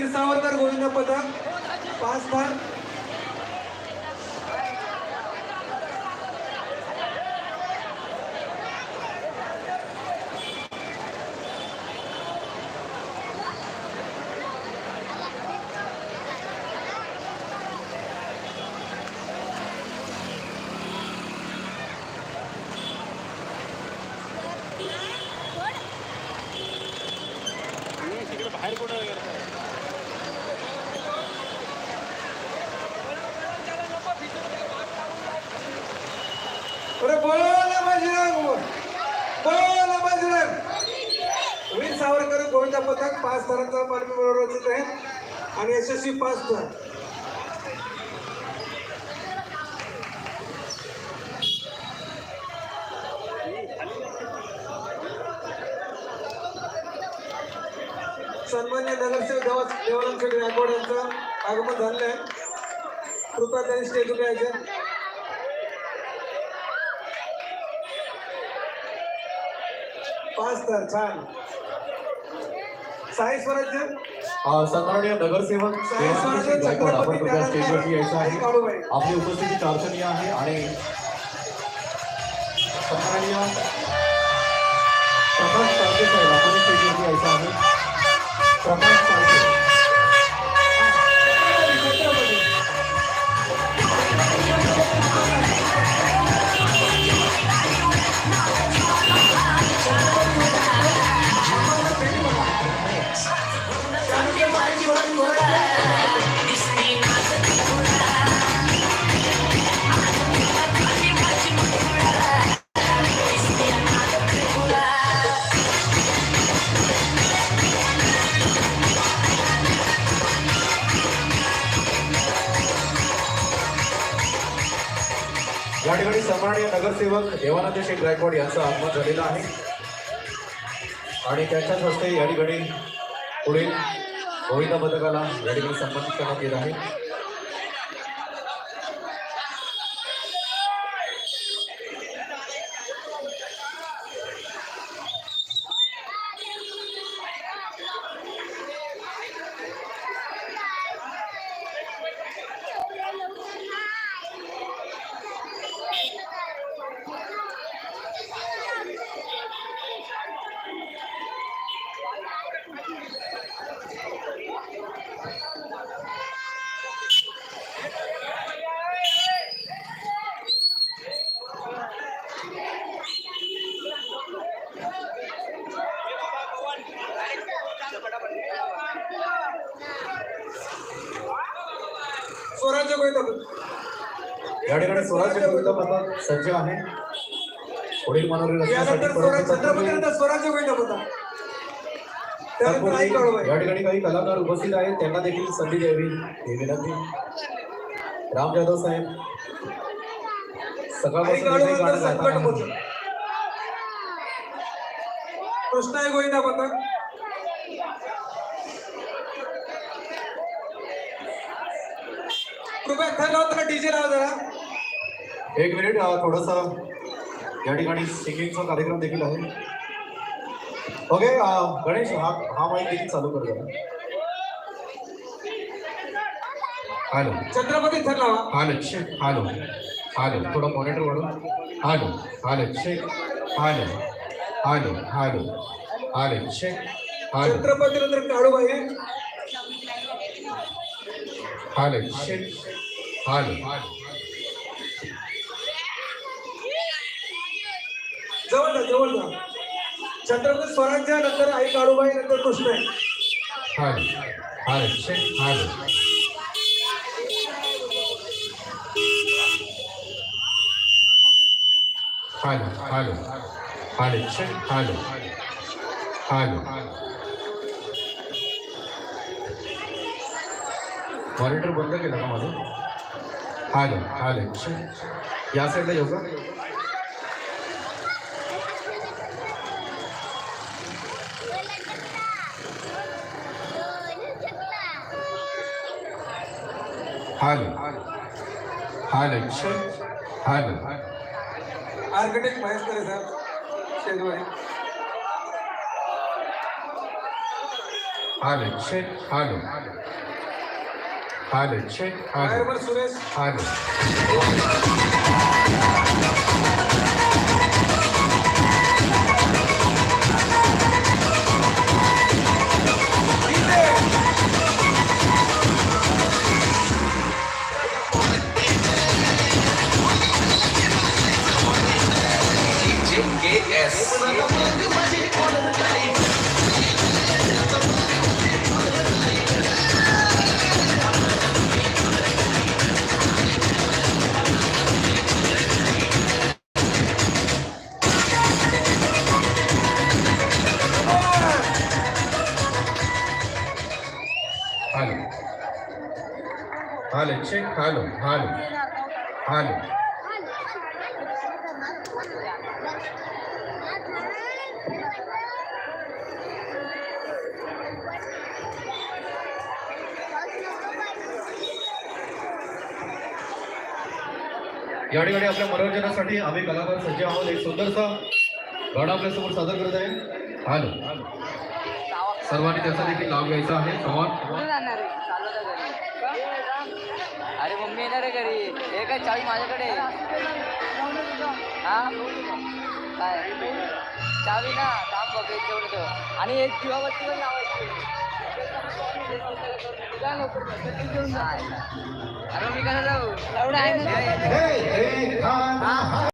वीर सावरकर गोविंद पदक. पाच स्थान अरे बोला बाजीराव बोला बाजीराव वीर सावरकर गोविंद पथक पाच थरांचा बातमी मनोरंजित आहे आणि यशस्वी पाच थर सन्मान्य नगरसेवक देवा देवानंद शेठ यांचं आगमन झालेलं आहे. कृपया त्यांनी स्टेजवर यायचं पाच तर छान. साई स्वराज्य? सन्माननीय नगरसेवक देवानंद गायकवाड आपण कृपया स्टेजवरती यायचं आहे. आपली उपस्थिती प्रार्थनीय आहे आणि सन्माननीय प्रकाश साहेब आपण स्टेजवरती यायचं आहे. प्रकाश या ठिकाणी सन्माननीय नगरसेवक देवानंद शेख गायकवाड यांचं आगमन झालेलं आहे. आणि त्यांच्याच हस्ते या ठिकाणी पुढील गोविंदा पथकाला या ठिकाणी संबंधित करण्यात येत आहे. स्वराज्य पथक या ठिकाणी स्वराज्य पथक सज्ज आहे. पुढील मनोरंजन यानंतर स्वराज्य काळूबाई या ठिकाणी काही कलाकार उपस्थित आहेत. त्यांना देखील संधी द्यावी ही विनंती. राम जाधव साहेब सकाळपासून कृष्णाई गोविंद पथक कृपया थर लावताना डीजे लावा जरा. एक मिनिट थोडंसं या ठिकाणी सिंगिंगचा कार्यक्रम देखील आहे. ओके गणेश हा हा माईक देखील चालू कर जरा हॅलो छत्रपती थर लावा हालो चेक हालो हालो थोडं मॉनिटर वाढून hello hello check hello hello hello hello check hello Chhatrapati नंतर काळूबाई. हालो चेक हालो जवळ जा जवळ जा. छत्रपती स्वराज्य नंतर आई काळूबाई नंतर hello check hello hello hello hello check hello hello monitor बंद केलं का माझं? हालो हालो चेक या साईडला येऊ का hello hello check hello architect Mahesh Kare साहेब स्टेजवर hello check hello hello hello hello hello hello या ठिकाणी आपल्या मनोरंजनासाठी आम्ही कलाकार सज्ज आहोत. एक सुंदरसा गाणं आपल्यासमोर सादर करत आहे. हॅलो सर्वांनी त्याचा देखील लाभ घ्यायचा आहे. संवाद अरे मम्मी येणार आहे घरी. हे काय चावी माझ्याकडे. हा? काय? चावी ना. काम बघ एक तेवढं ठेव. आणि एक दिवाबत्ती पण लावायची. अरे मी कसं जाऊ? एवढं आहे ना